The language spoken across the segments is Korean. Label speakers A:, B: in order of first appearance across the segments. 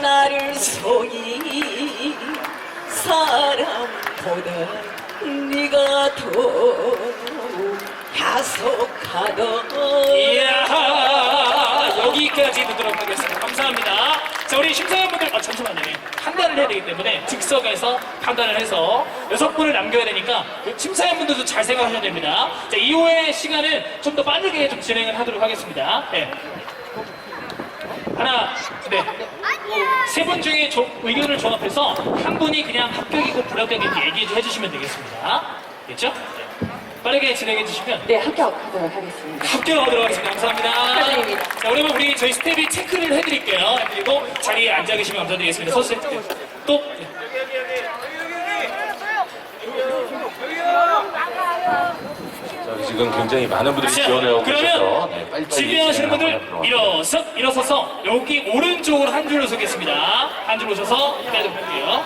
A: 나를 속이 사람보다 네가 더 야속하다
B: 이야 여기까지 보도록 하겠습니다. 감사합니다. 자 우리 심사위원분들 아 잠시만요. 예. 판단을 해야 되기 때문에 즉석에서 판단을 해서 여섯 분을 남겨야 되니까 심사위원분들도 잘 생각하셔야 됩니다. 자 이후의 시간을 좀더 빠르게 좀 진행을 하도록 하겠습니다. 네. 하나 네. 세 분 중에 조- 의견을 종합해서 한 분이 그냥 합격이고 불합격인지 얘기해 주시면 되겠습니다. 됐죠? 네. 빠르게 진행해 주시면
A: 네 합격하도록 하겠습니다
B: 합격하도록 하겠습니다. 감사합니다.
A: 축하드립니다.
B: 자, 그러면 우리 저희 스텝이 체크를 해드릴게요. 그리고 자리에 앉아 계시면 감사드리겠습니다. 서주세요. 네. 또. 네.
C: 지금 굉장히 많은 분들이
B: 자,
C: 지원해 오고 계셔서
B: 그러면
C: 네, 빨리빨리
B: 지휘하시는 분들
C: 진행을 하도록 하겠습니다.
B: 일어서, 일어서서 여기 오른쪽으로 한 줄로 서겠습니다. 한 줄로 서서 기다려 볼게요.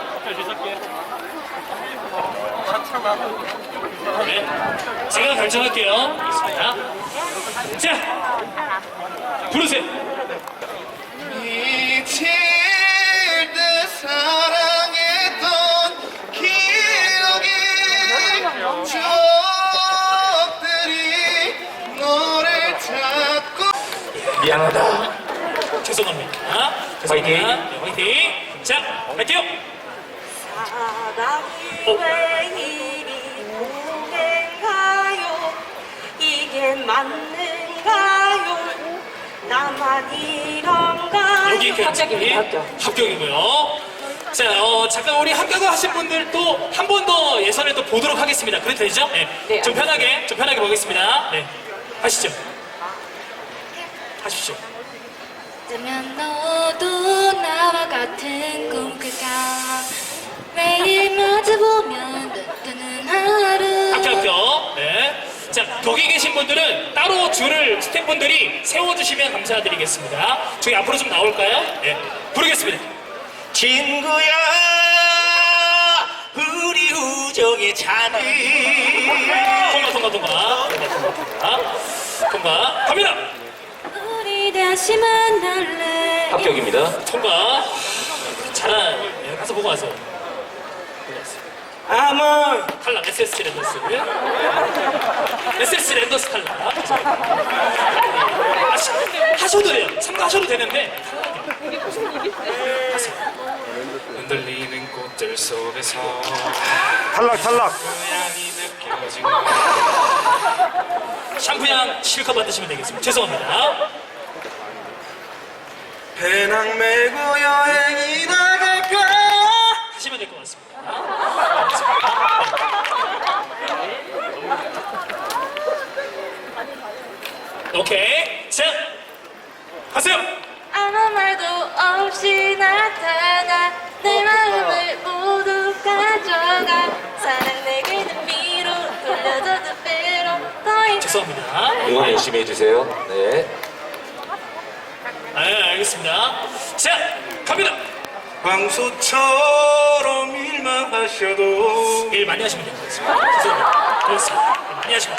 B: 네. 제가 결정할게요. 알겠습니다. 자, 부르세요. 미안하다. 죄송합니다. 죄송합니다. 네, 화이팅. 자, 갈게요.
D: 사랑이
B: 어?
D: 왜 이리 무게가요 이게 맞는가요 나만 이런가요
B: 여기까지
A: 합격입니다, 합격.
B: 합격이고요. 자, 어, 잠깐 우리 합격을 하신 분들 또 한 번 더 예선을 또 보도록 하겠습니다. 그래도 되죠? 네.
A: 네,
B: 좀 편하게, 좀 편하게 보겠습니다. 네. 하시죠. 하십시오.
E: 어쩌면 너도 나와 같은 꿈 꿀까 매일 마주보면 눈 뜨는 하루
B: 합격, 합격. 네. 자, 거기 계신 분들은 따로 줄을 스태프분들이 세워주시면 감사드리겠습니다. 저희 앞으로 좀 나올까요? 네. 부르겠습니다.
F: 친구야 우리 우정의
B: 통과, 통과, 통과. 통과, 통과, 통과. 통과. 갑니다.
E: 다시 만날래?
C: 합격입니다.
B: 통과. 잘한, 네, 가서 보고 와서.
F: 아무!
B: 탈락 SS 랜더스. SS 랜더스 탈락 하시, 하셔도 돼요. 참가하셔도 되는데. 하세요. 흔들리는 꽃들 속에서.
F: 탈락 탈락.
B: 고향이 느껴지고. 샴푸향 실컷 받으시면 되겠습니다. 죄송합니다
F: 배낭 메고 여행이 나갈까
B: 하시면 될 것 같습니다. 오케이 자 하세요.
E: 아무 말도 없이 나타나 내 마음을 모두 가져가. 사랑 내게 눈비로 돌려줘도 배로 더 이상.
B: 죄송합니다.
C: 응원 열심히 해주세요. 네.
B: 네, 알겠습니다. 자, 갑니다.
F: 광수처럼 일만 하셔도
B: 일 많이 하시면. 죄송합니다. 고맙습니다. 일 많이 하시면.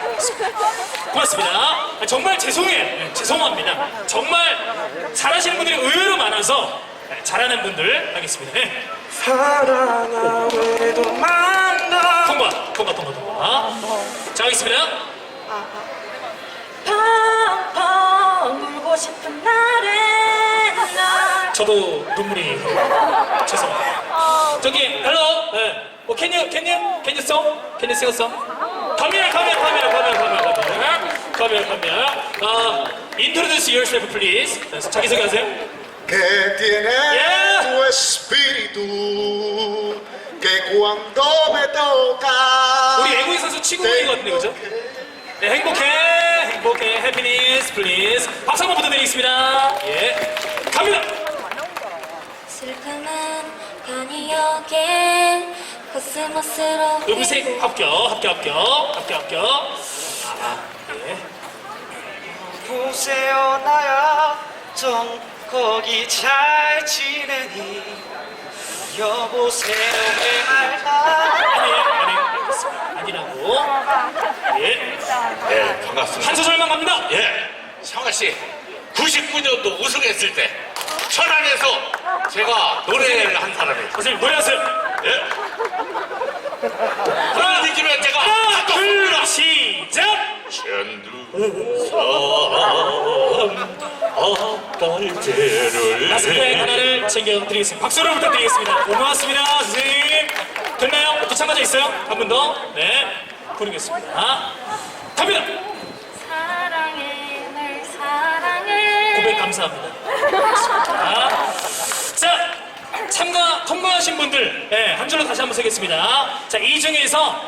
B: 고맙습니다. 아, 정말 죄송해요. 네, 죄송합니다. 정말 잘하시는 분들이 의외로 많아서 네, 잘하는 분들 하겠습니다. 네.
F: 사랑아 왜도 만나
B: 통과, 통과, 통과, 통과. 자, 하겠습니다.
D: 싶은 날엔 날
B: 저도 눈물이 죄송합니다. 저기. 네. 어, can you, can you, can you sing? Can you sing a song? Come here, come here, come here, come here, come here, come here. Come here, come here. Uh, introduce yourself, please. 네, 자기 소개하세요.
F: que tiene
B: Yeah.
F: tu espíritu que cuando me toca
B: 우리 선수 치구인 것 같은데, 그죠? 네, 행복해, 행복 해, 해피니스, 플리즈. 박수 한번 부탁드리겠습니다. 예. 갑니다.
E: 슬픔은 간이역에 코스모스로
B: 음색 합격, 합격, 합격, 합격, 합격. 아, 예.
G: 보세요 나야 좀 거기 잘 지내니 여보세요 왜 말까
B: 아니, 아니, 알겠습니다. 아니라고. 예.
H: 반갑습니다.
B: 한 소절만 갑니다.
H: 예. 상아 씨, 99년도 우승했을 때 천안에서 제가 노래를 한 사람이에요.
B: 선생님 노래하세요.
H: 예. 그런 느낌에 제가 하나, 둘, 시작. 천두산 앞달제를
B: 나스카의 하나를 챙겨드리겠습니다. 박수로 부탁드리겠습니다. 고맙습니다, 선생님. 됐나요? 또 참가자 있어요? 한 분 더. 네. 부르겠습니다. 갑니다. 감사합니다. 자, 참가 통과하신 분들 예, 한 줄로 다시 한번 세겠습니다. 자, 이 중에서